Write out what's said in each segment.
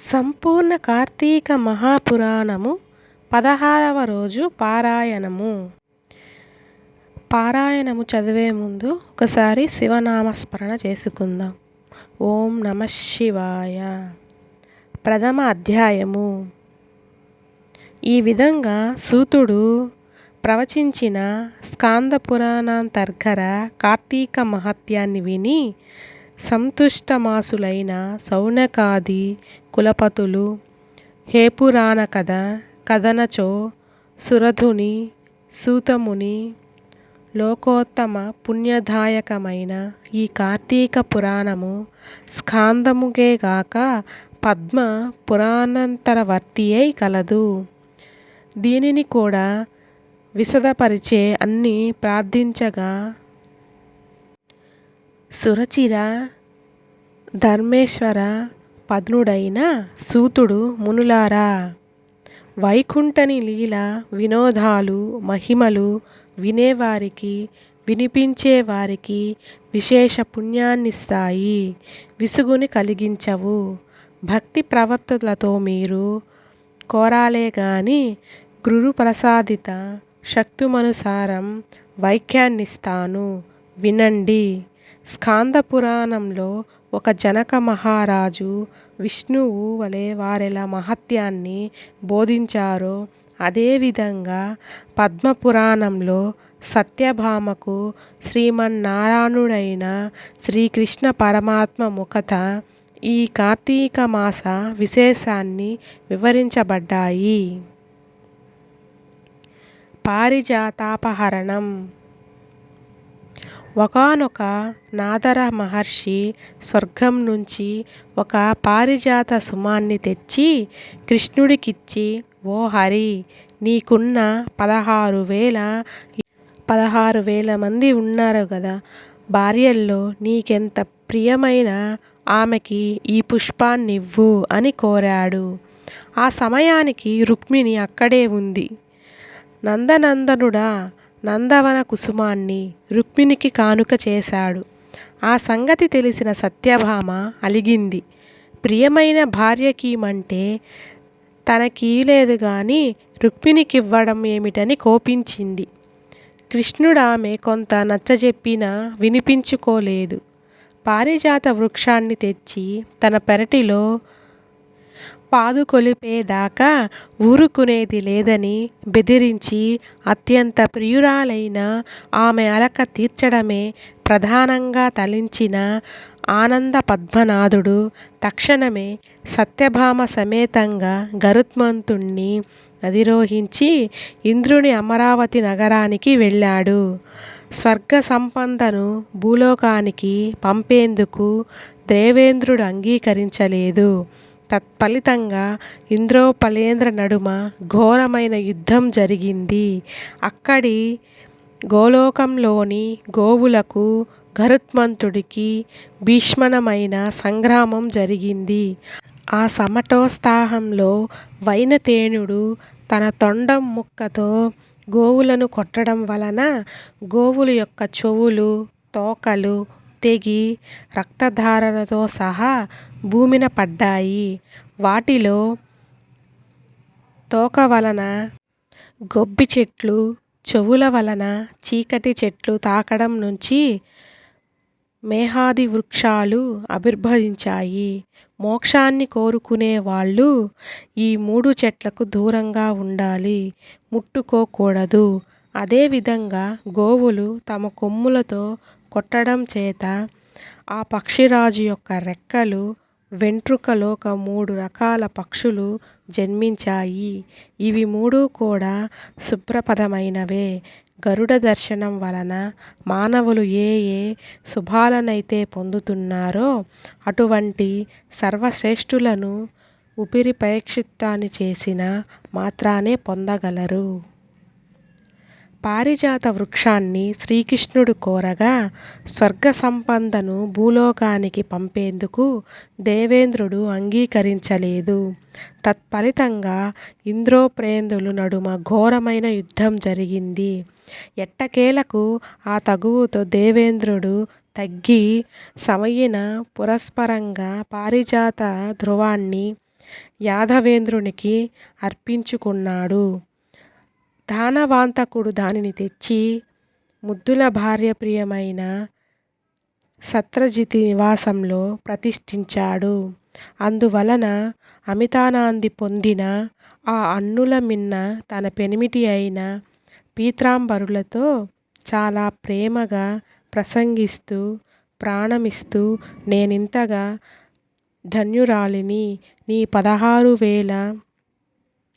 సంపూర్ణ కార్తీక మహాపురాణము పదహారవ రోజు పారాయణము. పారాయణము చదివే ముందు ఒకసారి శివనామస్మరణ చేసుకుందాం. ఓం నమ శివాయ. ప్రథమ అధ్యాయము. ఈ విధంగా సూతుడు ప్రవచించిన స్కాంద పురాణాంతర్గర కార్తీక మహత్యాన్ని విని సంతుష్టమాసులైన శౌనకాది కులపతులు హేపురాణ కథ కథనచో సురధుని సూతముని లోకోత్తమ పుణ్యదాయకమైన ఈ కార్తీక పురాణము స్కాందముగేగాక పద్మ పురాణాంతరవర్తియై కలదు. దీనిని కూడా విశదపరిచే అన్ని ప్రార్థించగా సురచిర ధర్మేశ్వర పద్నుడైన సూతుడు మునులారా. వైకుంఠని లీల వినోదాలు మహిమలు వినేవారికి వినిపించేవారికి విశేష పుణ్యాన్నిస్తాయి విసుగుని కలిగించవు. భక్తి ప్రవర్తులతో మీరు కోరాలే గాని గురు ప్రసాదిత శక్తుమనుసారం వైఖ్యాన్నిస్తాను. వినండి. స్కాంద పురాణంలో ఒక జనక మహారాజు విష్ణువు వలె వారెలా మహత్యాన్ని బోధించారో అదేవిధంగా పద్మపురాణంలో సత్యభామకు శ్రీమన్నారాయణుడైన శ్రీకృష్ణ పరమాత్మ ముఖత ఈ కార్తీక మాస విశేషాన్ని వివరించబడ్డాయి. పారిజాతాపహరణం ఒకానొక నాదర మహర్షి స్వర్గం నుంచి ఒక పారిజాత సుమాన్ని తెచ్చి కృష్ణుడికిచ్చి ఓ హరి నీకున్న పదహారు వేల పదహారు వేల మంది ఉన్నారు కదా భార్యల్లో నీకెంత ప్రియమైన ఆమెకి ఈ పుష్పాన్నివ్వు అని కోరాడు. ఆ సమయానికి రుక్మిణి అక్కడే ఉంది. నందనందనుడా నందవన కుసుమాన్ని రుక్మిణికి కానుక చేశాడు. ఆ సంగతి తెలిసిన సత్యభామ అలిగింది. ప్రియమైన భార్యకీమంటే తనకీలేదు గాని రుక్మిణికివ్వడం ఏమిటని కోపించింది. కృష్ణుడామె కొంత నచ్చజెప్పినా వినిపించుకోలేదు. పారిజాత వృక్షాన్ని తెచ్చి తన పెరటిలో పాదుకొలిపేదాకా ఊరుకునేది లేదని బెదిరించి అత్యంత ప్రియురాలైన ఆమె అలక తీర్చడమే ప్రధానంగా తలించిన ఆనంద పద్మనాథుడు తక్షణమే సత్యభామ సమేతంగా గరుత్మంతుణ్ణి అధిరోహించి ఇంద్రుని అమరావతి నగరానికి వెళ్ళాడు. స్వర్గ సంపదను భూలోకానికి పంపేందుకు దేవేంద్రుడు అంగీకరించలేదు. తత్ఫలితంగా ఇంద్రోపలేంద్ర నడుమ ఘోరమైన యుద్ధం జరిగింది. అక్కడి గోలోకంలోని గోవులకు గరుత్మంతుడికి భీష్మణమైన సంగ్రామం జరిగింది. ఆ సమటోత్సాహంలో వైనతేనుడు తన తొండం ముక్కతో గోవులను కొట్టడం వలన గోవుల యొక్క చెవులు తోకలు తెగి రక్తధారలతో సహా భూమిన పడ్డాయి. వాటిలో తోక వలన గొబ్బి చెట్లు చెవుల వలన చీకటి చెట్లు తాకడం నుంచి మేహాది వృక్షాలు ఆవిర్భవించాయి. మోక్షాన్ని కోరుకునే వాళ్ళు ఈ మూడు చెట్లకు దూరంగా ఉండాలి. ముట్టుకోకూడదు. అదేవిధంగా గోవులు తమ కొమ్ములతో కొట్టడం చేత ఆ పక్షిరాజు యొక్క రెక్కలు వెంట్రుకలోక మూడు రకాల పక్షులు జన్మించాయి. ఇవి మూడు కూడా శుభ్రపదమైనవే గరుడ దర్శనం వలన మానవులు ఏ ఏ శుభాలనైతే పొందుతున్నారో అటువంటి సర్వశ్రేష్ఠులను ఉపిరిపేక్షిత్తాన్ని చేసిన మాత్రానే పొందగలరు. పారిజాత వృక్షాన్ని శ్రీకృష్ణుడు కోరగా స్వర్గ సంపదను భూలోకానికి పంపేందుకు దేవేంద్రుడు అంగీకరించలేదు తత్ఫలితంగా ఇంద్రోపేంద్రుల నడుమ ఘోరమైన యుద్ధం జరిగింది ఎట్టకేలకు ఆ తగువుతో దేవేంద్రుడు తగ్గి సమయిన పురస్పరంగా పారిజాత ధ్రువాన్ని యాదవేంద్రునికి అర్పించుకున్నాడు. దానవాంతకుడు దానిని తెచ్చి ముద్దుల భార్య ప్రియమైన సత్రజిత్ నివాసంలో ప్రతిష్ఠించాడు. అందువలన అమితానాంది పొందిన ఆ అన్నుల మిన్న తన పెనిమిటి అయిన పీతాంబరులతో చాలా ప్రేమగా ప్రసంగిస్తూ ప్రాణమిస్తూ నేనింతగా ధన్యురాలిని. నీ పదహారు వేల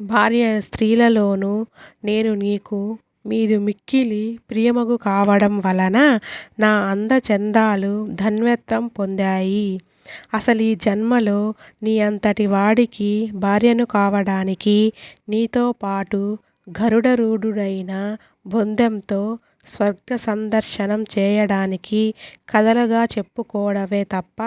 భార్య స్త్రీలలోనూ నేను నీకు మీది మిక్కిలి ప్రియమగు కావడం వలన నా అందచందాలు ధన్యత్వం పొందాయి. ఈ జన్మలో నీ అంతటి వాడికి భార్యను కావడానికి నీతో పాటు గరుడరూఢుడైన బొందెంతో స్వర్గ సందర్శనం చేయడానికి కథలుగా చెప్పుకోవడమే తప్ప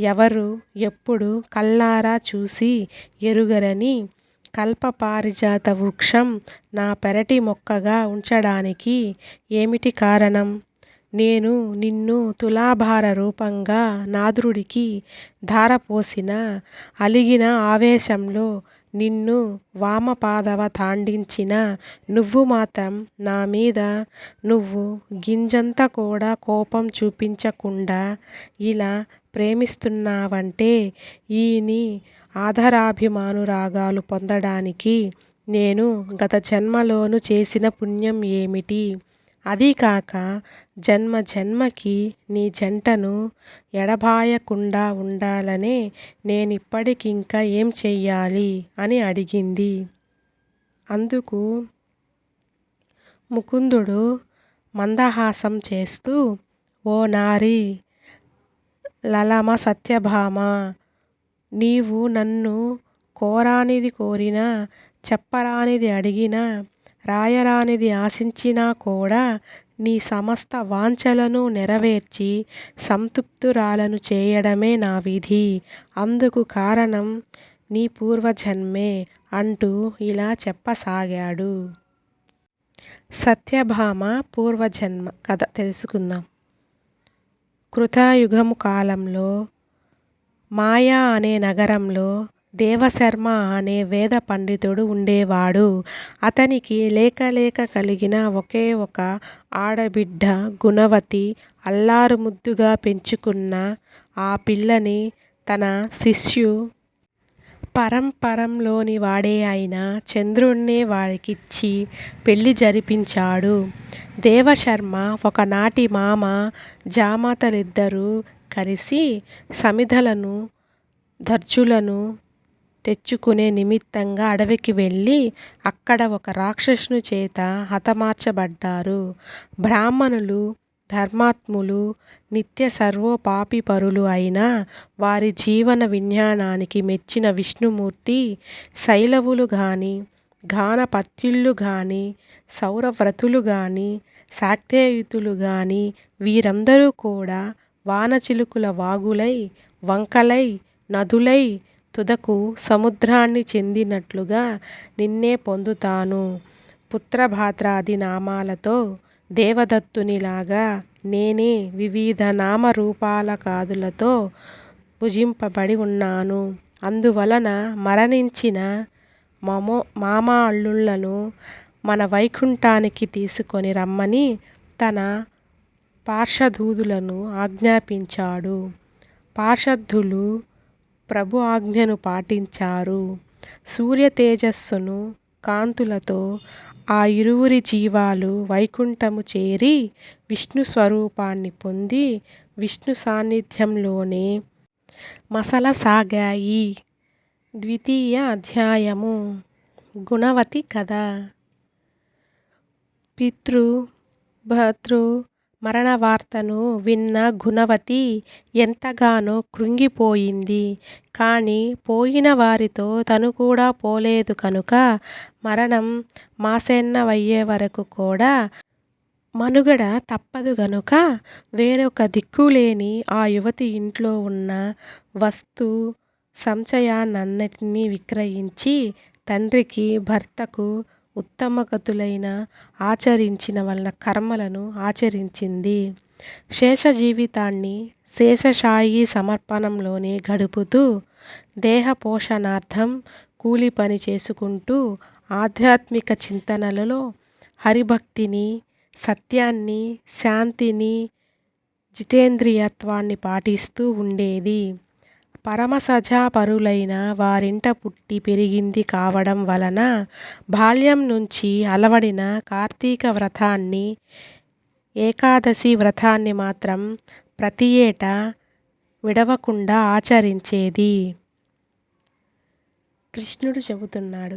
ఎవరు ఎప్పుడు కళ్ళారా చూసి ఎరుగరని కల్ప పారిజాత వృక్షం నా పెరటి మొక్కగా ఉంచడానికి ఏమిటి కారణం? నేను నిన్ను తులాభార రూపంగా నారదుడికి ధారపోసిన అలిగిన ఆవేశంలో నిన్ను వామపాదవ తాండించిన నువ్వు మాత్రం నా మీద నువ్వు గింజంత కూడా కోపం చూపించకుండా ఇలా ప్రేమిస్తున్నావంటే ఈ నీ ఆదరాభిమానాలు పొందడానికి నేను గత జన్మలోను చేసిన పుణ్యం ఏమిటి? అదీకాక జన్మజన్మలకీ నీ జంటను ఎడబాయకుండా ఉండాలనే నేనిప్పటికింకా ఏం చెయ్యాలి? అని అడిగింది. అందుకు ముకుందుడు మందహాసం చేస్తూ ఓ నారి లలమ సత్యభామ నీవు నన్ను కోరానిది కోరినా, చెప్పరానిది అడిగినా, రాయరానిది ఆశించినా కూడా నీ సమస్త వాంఛలను నెరవేర్చి సంతృప్తురాలను చేయడమే నా విధి. అందుకు కారణం నీ పూర్వజన్మే అంటూ ఇలా చెప్పసాగాడు. సత్యభామ పూర్వజన్మ కథ తెలుసుకుందాం. కృతయుగము కాలంలో మాయ అనే నగరంలో దేవశర్మ అనే వేద పండితుడు ఉండేవాడు. అతనికి లేకలేక కలిగిన ఒకే ఒక ఆడబిడ్డ గుణవతి. అల్లారు ముద్దుగా పెంచుకున్న ఆ పిల్లని తన శిష్యు పరంపరంలోని వాడే అయిన చంద్రుణ్ణే వాడికిచ్చి పెళ్ళి జరిపించాడు. దేవశర్మ ఒకనాటి మామ జామాతలిద్దరూ కలిసి సమిధలను దర్జులను తెచ్చుకునే నిమిత్తంగా అడవికి వెళ్ళి అక్కడ ఒక రాక్షసుని చేత హతమార్చబడ్డారు. బ్రాహ్మణులు, ధర్మాత్ములు, నిత్య సర్వోపాపిపరులు అయిన వారి జీవన విజ్ఞానానికి మెచ్చిన విష్ణుమూర్తి శైలవులు గాని గానపత్యుళ్ళు గాని సౌరవ్రతులు గాని శాక్తేయుతులు గాని వీరందరూ కూడా వానచిలుకల వాగులై, వంకలై, నదులై, తుదకు సముద్రాన్ని చెందినట్లుగా నిన్నే పొందుతాను. పుత్రభద్రాది నామాలతో దేవదత్తునిలాగా నేనే వివిధ నామరూపాలకాదులతో పూజింపబడి ఉన్నాను. అందువలన మరణించిన మామో మామ అల్లుళ్ళను మన వైకుంఠానికి తీసుకొని రమ్మని తన పార్షదూదులను ఆజ్ఞాపించాడు. పార్షద్ధులు ప్రభు ఆజ్ఞను పాటించారు. సూర్యతేజస్సు కాంతులతో ఆ ఇరువురి జీవాలు వైకుంఠము చేరి విష్ణు స్వరూపాన్ని పొంది విష్ణు సాన్నిధ్యంలోనే మసలసాగాయి. ద్వితీయ అధ్యాయము గుణవతి కథ పితృ భతృ మరణ వార్తను విన్న గుణవతి ఎంతగానో కృంగిపోయింది. కానీ పోయిన వారితో తను కూడా పోలేదు కనుక మరణం మాసన్నమయ్యేవరకు కూడా మనుగడ తప్పదు గనుక వేరొక దిక్కులేని ఆ యువతి ఇంట్లో ఉన్న వస్తు సముచ్చయాన్నంతటినీ విక్రయించి తండ్రికి భర్తకు ఉత్తమగతులైన వలన కర్మలను ఆచరించింది. శేష జీవితాన్ని శేషశాయి సమర్పణంలోనే గడుపుతూ దేహ పోషణార్థం కూలి పని చేసుకుంటూ ఆధ్యాత్మిక చింతనలలో హరిభక్తిని సత్యాన్ని శాంతిని జితేంద్రియత్వాన్ని పాటిస్తూ ఉండేది పరమసజాపరులైన వారింట పుట్టి పెరిగింది కావడం వలన బాల్యం నుంచి అలవడిన కార్తీక వ్రతాన్ని ఏకాదశి వ్రతాన్ని మాత్రం ప్రతి ఏటా విడవకుండా ఆచరించేది. కృష్ణుడు చెబుతున్నాడు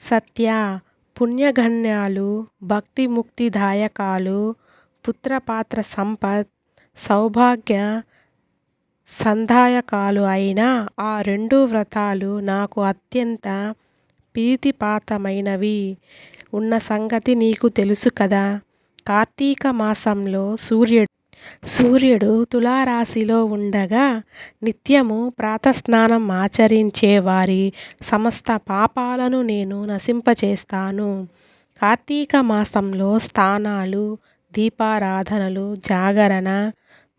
సత్య పుణ్యగణ్యాలు భక్తి ముక్తిదాయకాలు పుత్రపాత్ర సంపత్ సౌభాగ్య సంధాయకాలు అయిన ఆ రెండు వ్రతాలు నాకు అత్యంత ప్రీతిపాత్రమైనవి ఉన్న సంగతి నీకు తెలుసు కదా. కార్తీక మాసంలో సూర్యుడు సూర్యుడు తులారాశిలో ఉండగా నిత్యము ప్రాతస్నానం ఆచరించే వారి సమస్త పాపాలను నేను నశింపచేస్తాను. కార్తీక మాసంలో స్థానాలు దీపారాధనలు జాగరణ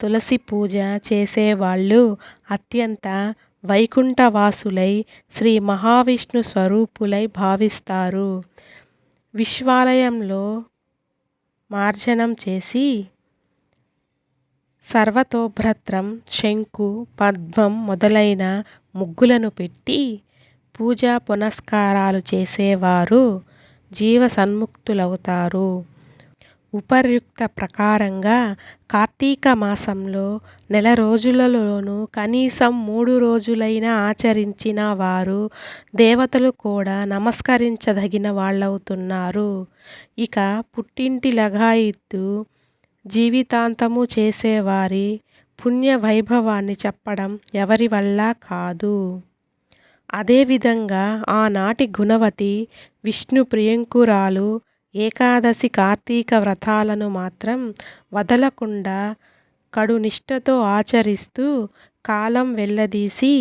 తులసి పూజ చేసేవాళ్ళు అత్యంత వైకుంఠవాసులై శ్రీ మహావిష్ణు స్వరూపులై భావిస్తారు. విశ్వాలయంలో మార్జనం చేసి సర్వతోభ్రత్రం శంకు పద్మం మొదలైన ముగ్గులను పెట్టి పూజా పునస్కారాలు చేసేవారు జీవ సన్ముక్తులవుతారు ఉపర్యుక్త ప్రకారంగా కార్తీక మాసంలో నెల రోజులలోనూ కనీసం మూడు రోజులైనా ఆచరించిన వారు దేవతలు కూడా నమస్కరించదగిన వాళ్ళవుతున్నారు. ఇక పుట్టింటి లఘాయిత్తు జీవితాంతము చేసేవారి పుణ్య వైభవాన్ని చెప్పడం ఎవరి వల్ల కాదు. అదేవిధంగా ఆనాటి గుణవతి విష్ణు ప్రియంకురాలు ఏకాదశి కార్తీక వ్రతాలను మాత్రం వదలకుండా కడునిష్ఠతో ఆచరిస్తూ కాలం వెళ్ళదీసి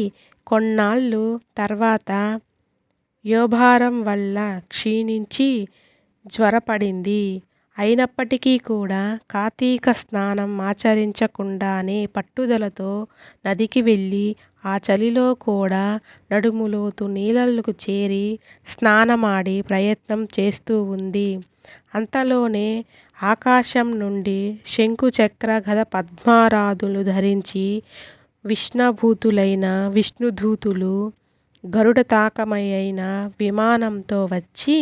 కొన్నాళ్ళు తర్వాత యోభారం వల్ల క్షీణించి జ్వరపడింది. అయినప్పటికీ కూడా కార్తీక స్నానం ఆచరించకుండానే పట్టుదలతో నదికి వెళ్ళి ఆ చలిలో కూడా నడుములోతు నీళ్ళకు చేరి స్నానమాడి ప్రయత్నం చేస్తూ ఉంది. అంతలోనే ఆకాశం నుండి శంకుచక్ర గద పద్మారాధులు ధరించి విష్ణుభూతులైన విష్ణుదూతులు అయిన విమానంతో వచ్చి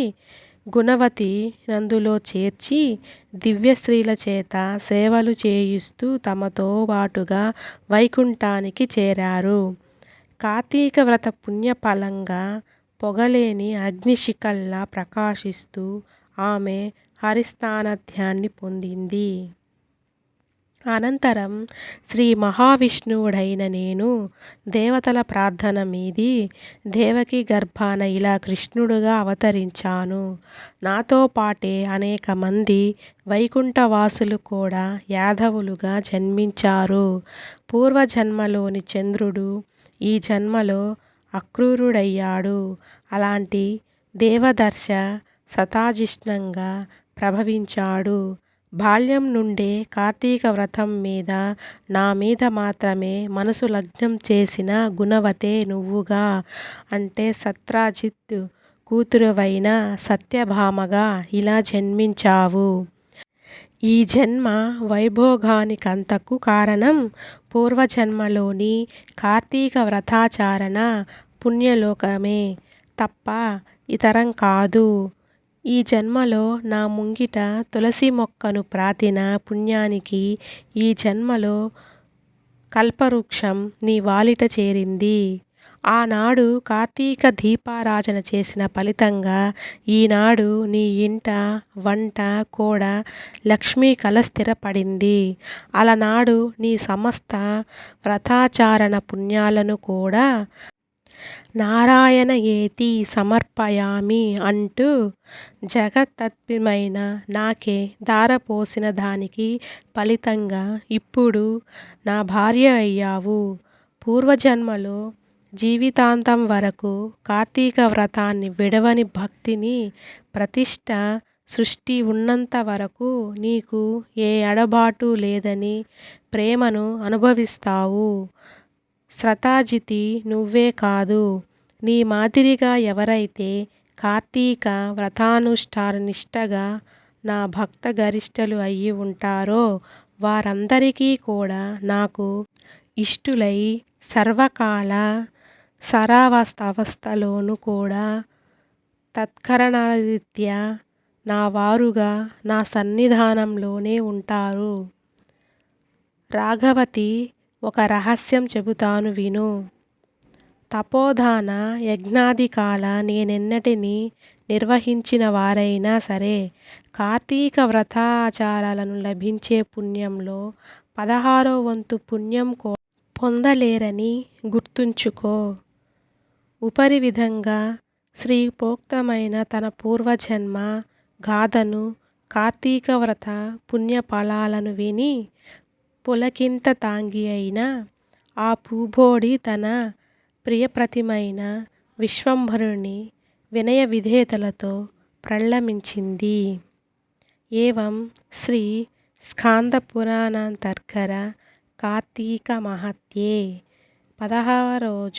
గుణవతి నందులో చేర్చి దివ్యశ్రీల చేత సేవలు చేయిస్తూ తమతో పాటుగా వైకుంఠానికి చేరారు. కార్తీక వ్రత పుణ్యఫలంగా పొగలేని అగ్నిశిఖల్లా ప్రకాశిస్తూ ఆమె హరిస్థానధ్యాన్ని పొందింది. అనంతరం శ్రీ మహావిష్ణువుడైన నేను దేవతల ప్రార్థన మీది దేవకి గర్భాన ఇలా కృష్ణుడుగా అవతరించాను. నాతో పాటే అనేక మంది వైకుంఠవాసులు కూడా యాదవులుగా జన్మించారు. పూర్వజన్మలోని చంద్రుడు ఈ జన్మలో అక్రూరుడయ్యాడు. అలాంటి దేవదర్శ శతాజిష్ణంగా ప్రభవించాడు. బాల్యం నుండే కార్తీక వ్రతం మీద నా మీద మాత్రమే మనసు లగ్నం చేసిన గుణవతే నువ్వుగా అంటే సత్రాజిత్ కూతురువైన సత్యభామగా ఇలా జన్మించావు. ఈ జన్మ వైభోగానికంతకు కారణం పూర్వజన్మలోని కార్తీక వ్రతాచారణ పుణ్యలోకమే తప్ప ఇతరం కాదు. ఈ జన్మలో నా ముంగిట తులసి మొక్కను ప్రాతిన పుణ్యానికి ఈ జన్మలో కల్పవృక్షం నీ వాలిట చేరింది. ఆనాడు కార్తీక దీపారాజన చేసిన ఫలితంగా ఈనాడు నీ ఇంట వంట కూడా లక్ష్మీ కళ స్థిరపడింది. అలనాడు నీ సమస్త వ్రతాచారణ పుణ్యాలను కూడా నారాయణయేతి సమర్పయామి అంటూ జగతత్వమైన నాకే దారపోసిన దానికి ఫలితంగా ఇప్పుడు నా భార్య అయ్యావు. పూర్వజన్మలో జీవితాంతం వరకు కార్తీక వ్రతాన్ని విడవని భక్తిని ప్రతిష్ట సృష్టి ఉన్నంత వరకు నీకు ఏ ఎడబాటు లేదని ప్రేమను అనుభవిస్తావు. శ్రతాజితి నువ్వే కాదు. నీ మాదిరిగా ఎవరైతే కార్తీక వ్రతానుష్ఠాన నిష్టగా నా భక్త గరిష్టలు అయ్యి ఉంటారో వారందరికీ కూడా నాకు ఇష్టులై సర్వకాల సరావస్థావస్థలోనూ కూడా తత్కరణాదిత్యా నా వారుగా నా సన్నిధానంలోనే ఉంటారు. రాఘవతి ఒక రహస్యం చెబుతాను విను. తపోధాన యజ్ఞాదికాల నేనెన్నటిని నిర్వహించిన వారైనా సరే కార్తీక వ్రతాచారాలను లభించే పుణ్యంలో పదహారో వంతు పుణ్యం కో పొందలేరని గుర్తుంచుకో. ఉపరి విధంగా శ్రీ ప్రోక్తమైన తన పూర్వజన్మ గాథను కార్తీక వ్రత పుణ్యఫలాలను విని పులకింత తాంగి అయిన ఆ పూబోడి తన ప్రియప్రతిమైన విశ్వంభరుని వినయ విధేయతలతో ప్రళ్ళమించింది ఏవం శ్రీ స్కాందపురాణాంతర్గత కార్తీక మహాత్మ్యే పదహారవ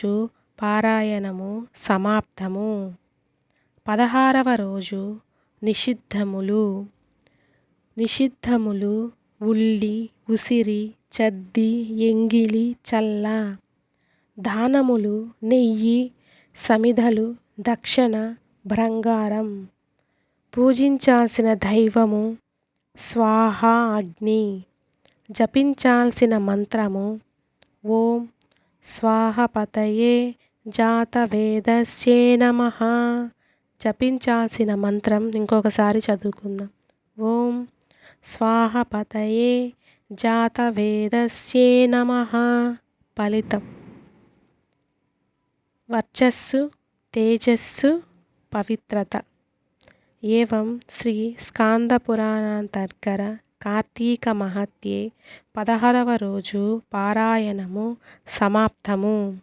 పారాయణము సమాప్తము. పదహారవ రోజు నిషిద్ధములు. నిషిద్ధములు ఉల్లి ఉసిరి చద్ది ఎంగిలి చల్ల. దానములు నెయ్యి సమిధలు దక్షిణ భ్రంగారం పూజించాల్సిన దైవము స్వాహ అగ్ని. జపించాల్సిన మంత్రము ఓం స్వాహపతయే జాతవేదస్యే నమ. జపించాల్సిన మంత్రం ఇంకొకసారి చదువుకుందాం. ఓం స్వాహపతయే జాతవేదస్యే నమః. ఫలితం. వర్చస్సు తేజస్సు పవిత్రత. ఏవం శ్రీ స్కాందపురాణాంతర్గర కార్తీక మహత్యే పదహారవ రోజు పారాయణము సమాప్తము.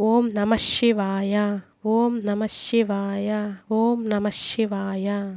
ఓం నమఃశివాయ ఓం నమఃశివాయ ఓం నమఃశివాయ